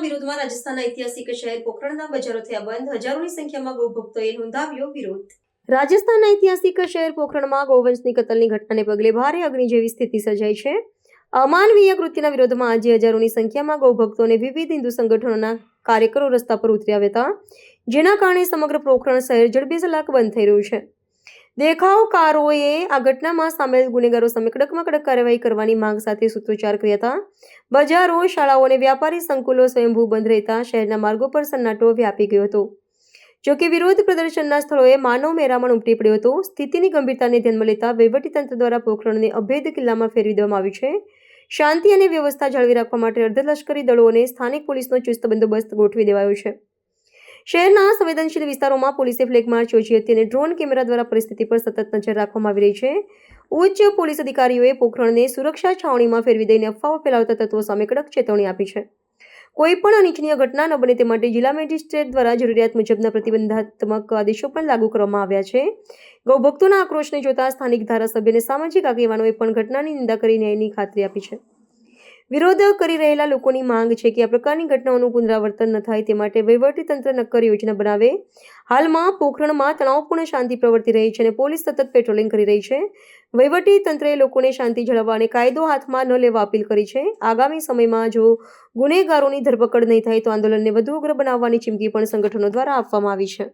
વિરોધમાં રાજસ્થાનના ઐતિહાસિક શહેર પોખરણના બજારો થયા બંધ. હજારોની સંખ્યામાં ગૌભક્તોએ નોંધાવ્યો વિરોધ. રાજસ્થાનના ઐતિહાસિક શહેર પોખરણમાં ગૌવંશની કતલની ઘટનાને પગલે ભારે અગ્નિ જેવી સ્થિતિ સર્જાઈ છે. અમાનવીય કૃત્યના વિરોધમાં આજે હજારોની સંખ્યામાં ગૌભક્તો અને વિવિધ હિન્દુ સંગઠનોના કાર્યકરો રસ્તા પર ઉતરી આવ્યા હતા, જેના કારણે સમગ્ર પોખરણ શહેર જડબેસલાક બંધ થઈ રહ્યું છે. દેખાવકારોએ આ ઘટનામાં સામેલ ગુનેગારો સામે કડકમાં કડક કાર્યવાહી કરવાની માંગ સાથે સૂત્રોચ્ચાર કર્યા હતા. બજારો, શાળાઓ અને વ્યાપારી સંકુલો સ્વયંભૂ બંધ રહેતા શહેરના માર્ગો પર સન્નાટો વ્યાપી ગયો હતો. જોકે વિરોધ પ્રદર્શનના સ્થળોએ માનવ મેરામણ ઉમટી પડ્યો હતો. સ્થિતિની ગંભીરતાને ધ્યાનમાં લેતા વહીવટીતંત્ર દ્વારા પોખરણને અભેદ કિલ્લામાં ફેરવી દેવામાં આવ્યું છે. શાંતિ અને વ્યવસ્થા જાળવી રાખવા માટે અર્ધલશ્કરી દળો અને સ્થાનિક પોલીસનો ચુસ્ત બંદોબસ્ત ગોઠવી દેવાયો છે. શહેરના સંવેદનશીલ વિસ્તારોમાં પોલીસે ફ્લેગ માર્ચ યોજી હતી અને ડ્રોન કેમેરા દ્વારા પરિસ્થિતિ પર સતત નજર રાખવામાં આવી રહી છે. ઉચ્ચ પોલીસ અધિકારીઓએ પોખરણને સુરક્ષા છાવણીમાં ફેરવી દઈને અફવાઓ ફેલાવતા તત્વો સામે કડક ચેતવણી આપી છે. કોઈ પણ અનિચ્છનીય ઘટના ન બને તે માટે જિલ્લા મેજિસ્ટ્રેટ દ્વારા જરૂરિયાત મુજબના પ્રતિબંધાત્મક આદેશો પણ લાગુ કરવામાં આવ્યા છે. ગૌભક્તોના આક્રોશને જોતા સ્થાનિક ધારાસભ્ય અને સામાજિક આગેવાનોએ પણ ઘટનાની નિંદા કરી ન્યાયની ખાતરી આપી છે. વિરોધ કરી રહેલા લોકોની માંગ છે કે આ પ્રકારની ઘટનાઓનું પુનરાવર્તન ન થાય તે માટે વહીવટીતંત્ર નક્કર યોજના બનાવે. હાલમાં પોખરણમાં તણાવપૂર્ણ શાંતિ પ્રવર્તી રહી છે અને પોલીસ સતત પેટ્રોલિંગ કરી રહી છે. વહીવટીતંત્રએ લોકોને શાંતિ જાળવવા અને કાયદો હાથમાં ન લેવા અપીલ કરી છે. આગામી સમયમાં જો ગુનેગારોની ધરપકડ નહીં થાય તો આંદોલનને વધુ ઉગ્ર બનાવવાની ચીમકી પણ સંગઠનો દ્વારા આપવામાં આવી છે.